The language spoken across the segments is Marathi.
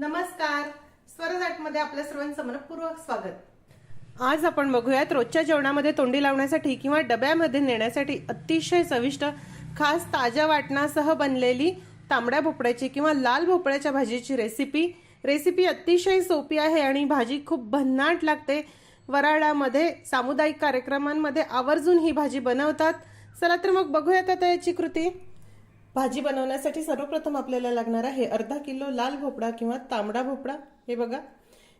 नमस्कार. स्वरजाटमध्ये आपल्या सर्वांचं मनपूर्वक स्वागत. आज आपण बघूयात रोजच्या जेवणामध्ये तोंडी लावण्यासाठी किंवा डब्यामध्ये नेण्यासाठी अतिशय चविष्ट खास ताज्या वाटणासह बनलेली तांबड्या भोपळ्याची किंवा लाल भोपळ्याच्या भाजीची रेसिपी रेसिपी अतिशय सोपी आहे आणि भाजी खूप भन्नाट लागते. वराडामध्ये सामुदायिक कार्यक्रमांमध्ये आवर्जून ही भाजी बनवतात. चला तर मग बघूयात आता याची कृती. भाजी बनवण्यासाठी सर्वप्रथम आपल्याला लागणार आहे अर्धा किलो लाल भोपळा किंवा तांबडा भोपळा. हे बघा.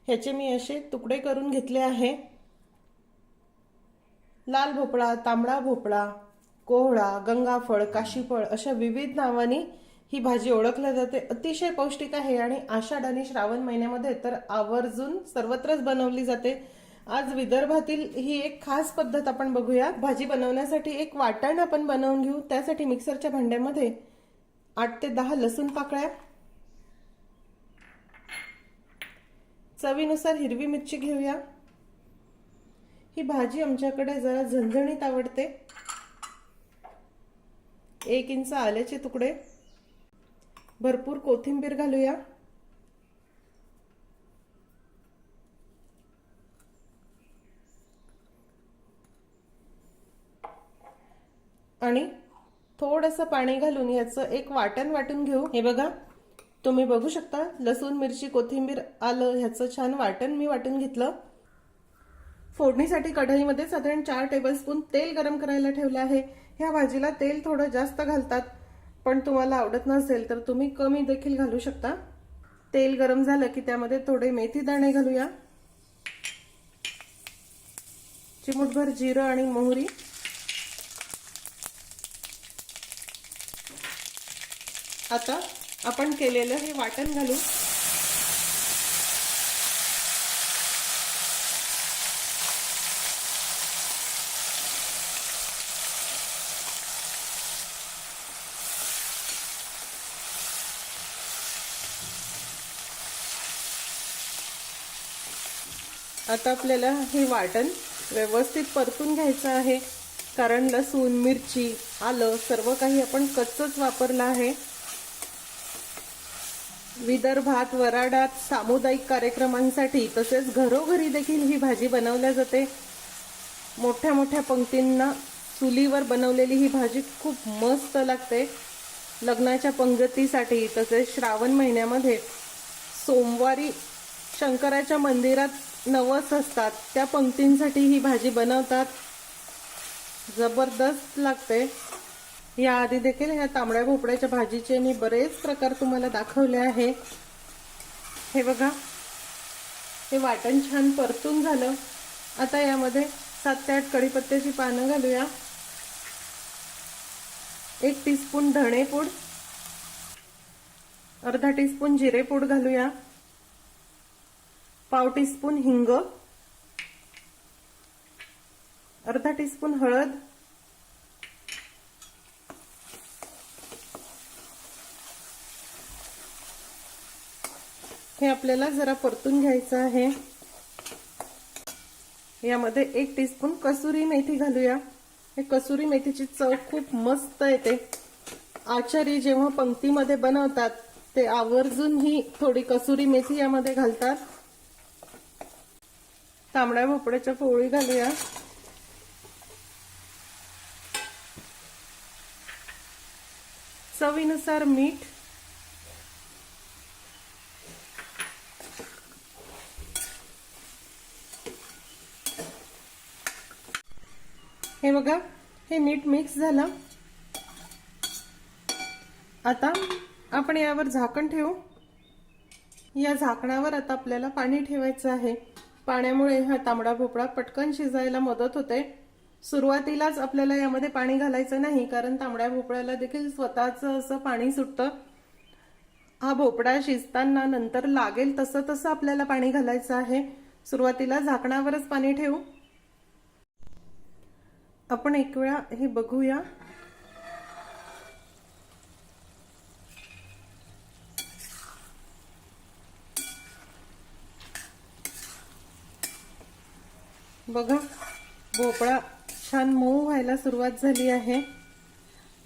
ह्याचे मी असे तुकडे करून घेतले आहे. लाल भोपळा तांबडा भोपळा कोहळा गंगाफळ काशीफळ अशा विविध नावांनी ही भाजी ओळखल्या जाते. अतिशय पौष्टिक आहे आणि आषाढ आणि श्रावण महिन्यामध्ये तर आवर्जून सर्वत्रच बनवली जाते. आज विदर्भातील ही एक खास पद्धत आपण बघूया. भाजी बनवण्यासाठी एक वाटण आपण बनवून घेऊ. त्यासाठी मिक्सरच्या भांड्यामध्ये आठ ते दहा लसूण पाकळ्या. चवीनुसार हिरवी मिरची घेऊया. ही भाजी आमच्याकडे जरा झणझणीत आवडते. एक इंच आल्याचे तुकडे. भरपूर कोथिंबीर घालूया. आणि थोडंसं पाणी घालून याचं एक वाटण वाटून घेऊ. हे बघा तुम्ही बघू शकता लसूण मिरची कोथिंबीर आलं ह्याचं छान वाटण मी वाटून घेतलं. फोडणीसाठी कढईमध्ये साधारण चार टेबलस्पून तेल गरम करायला ठेवलं आहे. ह्या भाजीला तेल थोडं जास्त घालतात. पण तुम्हाला आवडत नसेल तर तुम्ही कमी देखील घालू शकता. तेल गरम झालं की त्यामध्ये थोडे मेथी दाणे घालूया. चिमूटभर जिरं आणि मोहरी. आता आपण केलेलं हे वाटण घालू आता आपल्याला हे वाटण व्यवस्थित परतून घ्यायचं आहे. कारण लसूण मिरची आलं सर्व काही आपण कच्चच वापरलं आहे. विदर्भात वराडात सामुदायिक कार्यक्रमांसाठी तसेच घरोघरी देखील ही भाजी बनवल्या जाते. मोठ्या मोठ्या पंक्तींना चुलीवर बनवलेली ही भाजी खूप मस्त लागते. लग्नाच्या पंगतीसाठी तसेच श्रावण महिन्यामध्ये सोमवारी शंकराच्या मंदिरात नवस असतात. त्या पंक्तींसाठी ही भाजी बनवतात. जबरदस्त लागते या आधी देखील ह्या तांबड्या भोपळ्याच्या भाजीचे मी बरेच प्रकार तुम्हाला दाखवले आहे. हे बघा. हे वाटण छान परतून झालं. आता यामध्ये सात ते आठ कढीपत्त्याची पानं घालूया. एक टीस्पून धणेपूड अर्धा टीस्पून जिरेपूड घालूया. पाव टीस्पून हिंग. अर्धा टीस्पून हळद. हे आपल्याला जरा परतून घ्यायचं आहे. यामध्ये एक टीस्पून कसुरी मेथी घालूया. हे कसुरी मेथीची चव खूप मस्त येते. आचारी जेव्हा पंक्तीमध्ये बनवतात ते आवर्जून ही थोडी कसुरी मेथी यामध्ये घालतात. तांबड्या भोपळ्याच्या पोळी घालूया. चवीनुसार मीठ. हे बघा हे नीट मिक्स झालं. आता आपण यावर झाकण ठेवू. या झाकणावर आता आपल्याला पाणी ठेवायचं आहे. पाण्यामुळे हा तांबडा भोपळा पटकन शिजायला मदत होते. सुरुवातीलाच आपल्याला यामध्ये पाणी घालायचं नाही कारण तांबड्या भोपळ्याला देखील स्वतःच असं पाणी सुटतं. हा भोपळा शिजताना नंतर लागेल तसं तसं आपल्याला पाणी घालायचं आहे. सुरुवातीला झाकणावरच पाणी ठेवू. आपण एक वेळा हे बघूया. बघा. भोपळा. छान मऊ व्हायला सुरुवात झाली आहे.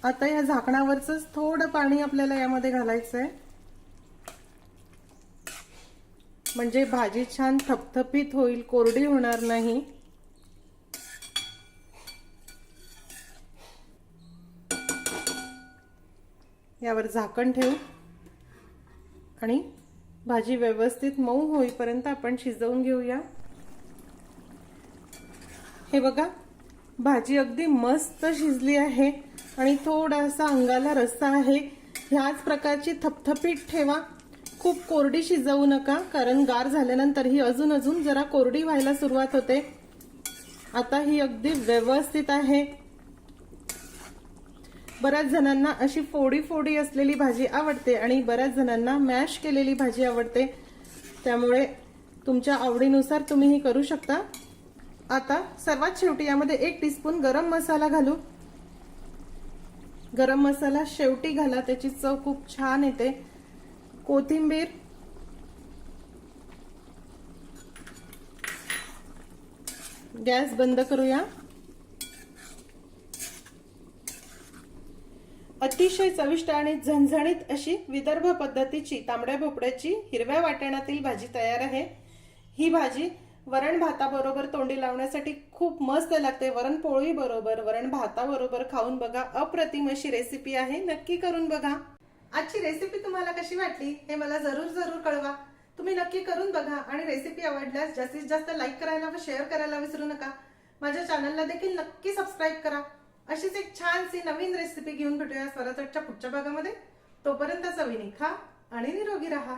आता या झाकणावरच थोडं पाणी आपल्याला यामध्ये घालायचं आहे म्हणजे भाजी छान थपथपीत होईल कोरडी होणार नाही. यावर झाकण ठेवू. आणि भाजी व्यवस्थित मऊ होईपर्यंत आपण शिजवून घेऊया. हे बघा भाजी अगदी मस्त शिजली आहे आणि थोडासा अंगाला रस्सा आहे. ह्याच प्रकारची थपथपीट ठेवा. खूप कोरडी शिजवू नका कारण गार झाल्यानंतर ही अजून अजून जरा कोरडी व्हायला सुरुवात होते. आता ही अगदी व्यवस्थित आहे. बऱ्याच जणांना अशी फोडी फोडी असलेली भाजी आवडते आणि बऱ्याच जणांना मॅश केलेली भाजी आवडते. त्यामुळे तुमच्या आवडीनुसार तुम्ही ही करू शकता. आता सर्वात शेवटी यामध्ये एक टीस्पून गरम मसाला घालू. गरम मसाला शेवटी घाला त्याची चव खूप छान येते. कोथिंबीर. गॅस बंद करूया. अतिशय चविष्ट आणि झणझणीत अशी विदर्भ पद्धतीची तांबड्या भोपळ्याची हिरव्या वाटणातील भाजी तयार आहे. ही भाजी वरण भाताबरोबर तोंडी लावण्यासाठी खूप मस्त लागते. वरण पोळी बरोबर वरण भाताबरोबर खाऊन बघा. अप्रतिम अशी रेसिपी आहे. नक्की करून बघा. आजची रेसिपी तुम्हाला कशी वाटली हे मला जरूर जरूर कळवा. तुम्ही नक्की करून बघा आणि रेसिपी आवडल्यास जास्तीत जास्त लाईक करायला व शेअर करायला विसरू नका. माझ्या चॅनलला देखील नक्की सबस्क्राईब करा. अशीच एक छानशी नवीन रेसिपी घेऊन भेटूया स्वराचटच्या पुढच्या भागामध्ये. तोपर्यंत चवीने खा आणि निरोगी राहा.